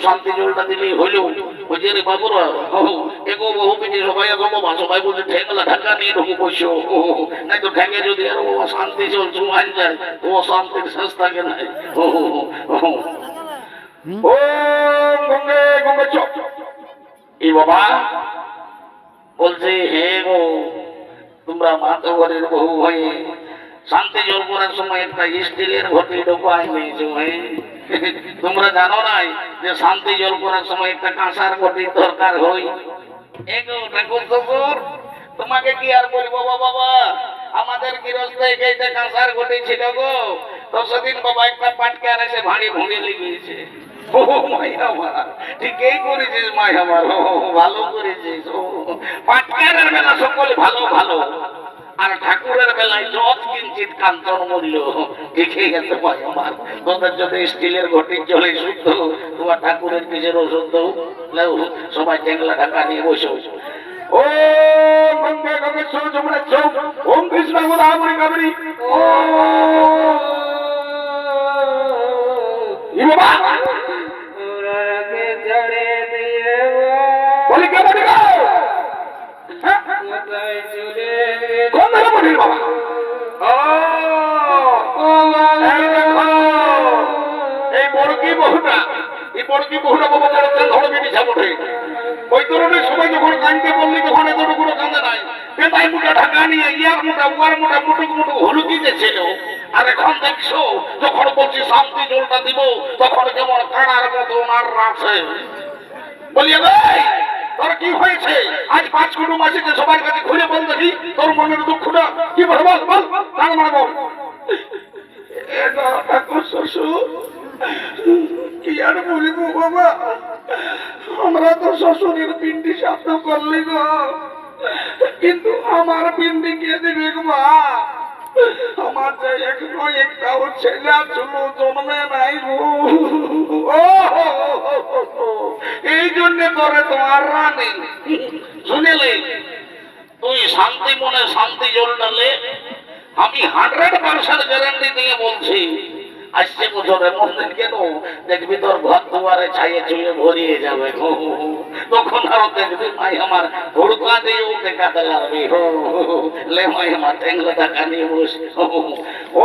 শান্তি জলটা দিলেই হইল ওই রে বাবুরা এগো বহু পিঠে সবাই এখন বাবা সবাই বলছে ঠেঙ্গলা ঢাকা নিয়ে ঢুকে বসো নাই তো শান্তির শেষ থাকে নাই ও, ও, বাবা বলছে হে গো তোমরা মাতবরের বহু হয়ে শান্তি জল করার সময় একটা স্টিলের ঘটি ঢোকাই নিয়েছো হে তোমরা জানো নাই যে শান্তি জল করার সময় একটা কাঁসার ঘটির দরকার হই তোমাকে কি আর বলব বাবা? আমাদের কাঁসার ঘটি ছিল গো, তো সেদিন বাবা একটা এসে ভাঁড়ি ভুঁড়ি লেগেছে। ও করেছিস মাই আমার ভালো করেছিস, ও। ভালো ভালো। আর ঠাকুরের বেলায় যত কিঞ্চিত কাঞ্চন মূল্য দেখে গেছে ভাই আমার। তোদের যদি স্টিলের ঘটির জলে শুদ্ধ। তোমার ঠাকুরের নিজের লাও সবাই টেংলা ঢাকা নিয়ে বসে। ও গঙ্গা গঙ্গেশ্বর যমুনা ওম কৃষ্ণ গোদাবরী কাবরী কোন বাবা এই দেখো বহুটা এই বড়কি বহুটা বাবা বড়ছেন ধরে বেটি সামনে ওই ধরনের সময় যখন কাঁদতে বললি তখন এতটুকু কাঁদে নাই। পেতাই মুটা ঢাকা নিয়ে ইয়ার মোটা উয়ার মোটা মুটুক মুটুক হলুদিতে ছিল। আর এখন দেখছ যখন বলছি শান্তি জলটা দিব তখন কেমন কানার মতো ওনার রাখছে বলি ভাই তোর কি হয়েছে? আজ পাঁচ কুটুম আছে যে সবার কাছে খুলে বল দেখি, তোর মনের দুঃখটা কি বল বল বল, তার মানে বল। কি আর বলিব বাবা? আমরা তো শ্বশুরের পিন্ডি শব্দ করলি গো। কিন্তু আমার পিন্ডি কে দিবে গো মা? এই তোমার তুই শান্তি মনে শান্তি আমি হান্ড্রেড পার্সেন্ট গ্যারান্টি দিয়ে বলছি আসছে বছর এমন দিন কেন? দেখবি তোর ঘর দুয়ারে ছাইয়ে চুয়ে ভরিয়ে যাবে তখন আরও দেখবি, ভাই, আমার হুড়কা দিয়ে লে। ও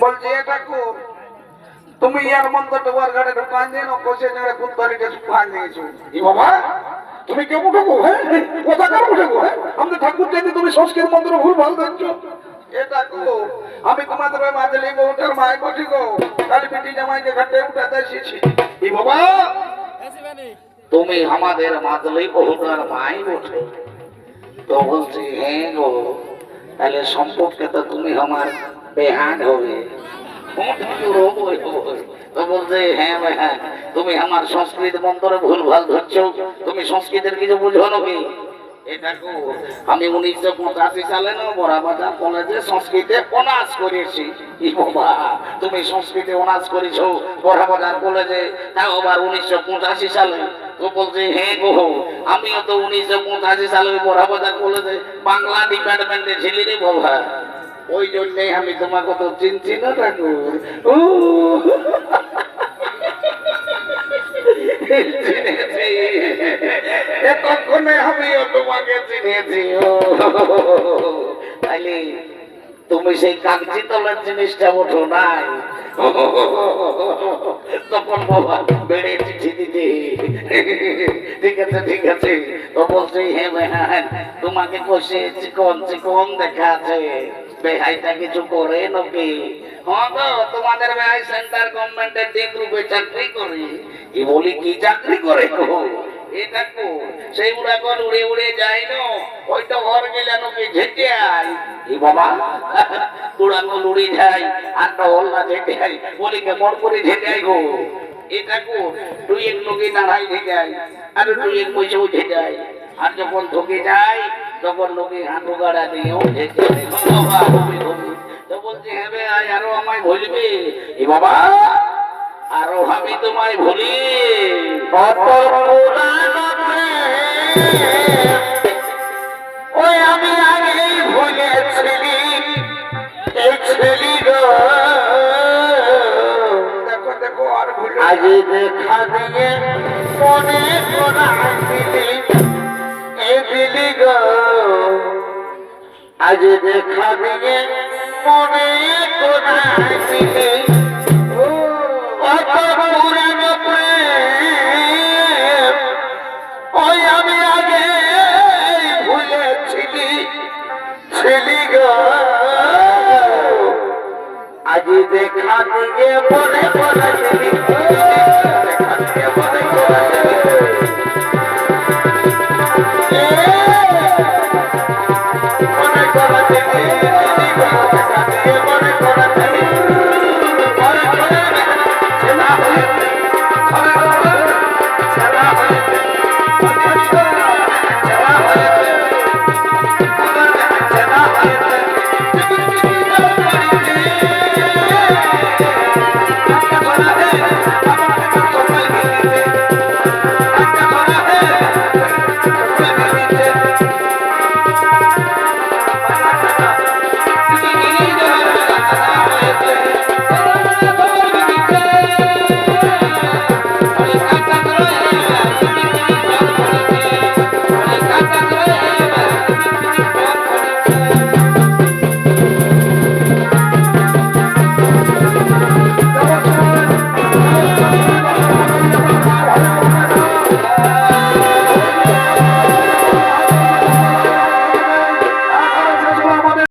বলছি এ ঠাকুর তুমি ইয়ার মন্দ তোমার ঘরে ঢুকান দিন কোষে জড়ে কুত্তারিটা শুকান দিয়েছ। ই বাবা তুমি কে উঠবো হ্যাঁ? কোথা কার উঠবো হ্যাঁ? আমি ঠাকুর জানি তুমি সংস্কৃত মন্ত্র ভুল ভালো দেখছ এ ঠাকুর আমি তোমাদের ওই মাদলি বউটার মায় বটি গো কালি পিটি জামাইকে ঘাটে উঠাতে এসেছি। ই বাবা তুমি আমাদের মাদলি বহুটার মাই ওঠে তো বলছি হ্যাঁ গো। তাহলে সম্পর্কে তো তুমি আমার বেহান হবে। বলছে হ্যাঁ হ্যাঁ। তুমি আমার সংস্কৃত মন্ত্রে ভুল ভালো ধরছো। তুমি সংস্কৃতের কিছু বুঝো নাকি এটাকু আমি উনিশশো পঁচাশি সালে না বড়াবাজার কলেজে সংস্কৃতে অনার্স করেছি। তুমি সংস্কৃতে অনার্স করেছ বড়াবাজার কলেজে। তাও আবার উনিশশো পঁচাশি সালে তো বলছে হ্যাঁ গো আমিও তো উনিশশো পঁচাশি সালে বড়াবাজার কলেজে বাংলা ডিপার্টমেন্টে ছিলি রে বাবা। ওই জন্যই আমি তোমাকে তো চিনছি না ঠাকুর। ও। এতক্ষণে আমিও তোমাকে চিনেছি। ও। তাইলে তুমি সেই কাগজি তলার জিনিসটা ওঠো নাই। তখন বাবা বেড়ে চিঠি দিতে। ঠিক আছে ঠিক আছে। তো বলছে, হে তোমাকে কষে চিকন চিকন দেখা আছে। বেহাইটা কিছু করে নাকি? হ্যাঁ তোমাদের বেহাই সেন্টার গভর্নমেন্টের দিক রূপে চাকরি করে। কি বলি, কি চাকরি করে গো এটা কো সেই উড়াকন উড়ে উড়ে যায় না। ওইটা ঘর গেলে নাকি ঝেঁটে আই এ বাবা উড়াকন উড়ে যায়, আর না কেমন করে ঝেঁটে আই গো। এটা কো তুই এক লোকে নাড়াই ঝেঁটে আর তুই এক পয়সাও ঝেঁটে আর যখন ঢুকে যায়, তখন লোকে হাঁটু গাড়া দিয়েও ঝেঁটে আই বাবা, তুমি ধরবি তো বলছে হ্যাঁ আয়, আরও আমায় ভুলবি এ বাবা আরও আমি তোমায় ভুলি। কত প্রেম, ওই আমি আগেই ভুলেছিলি এই ছেলি গো। দেখো দেখো আর ভুলে আজ দেখা দিয়ে মনে করা দিলি এই দিলি গো। আজ দেখা দিয়ে মনে করা দিলি ছিলি গো। আজ দেখা দিয়ে করা দিলি দেখা দিয়ে মনে করা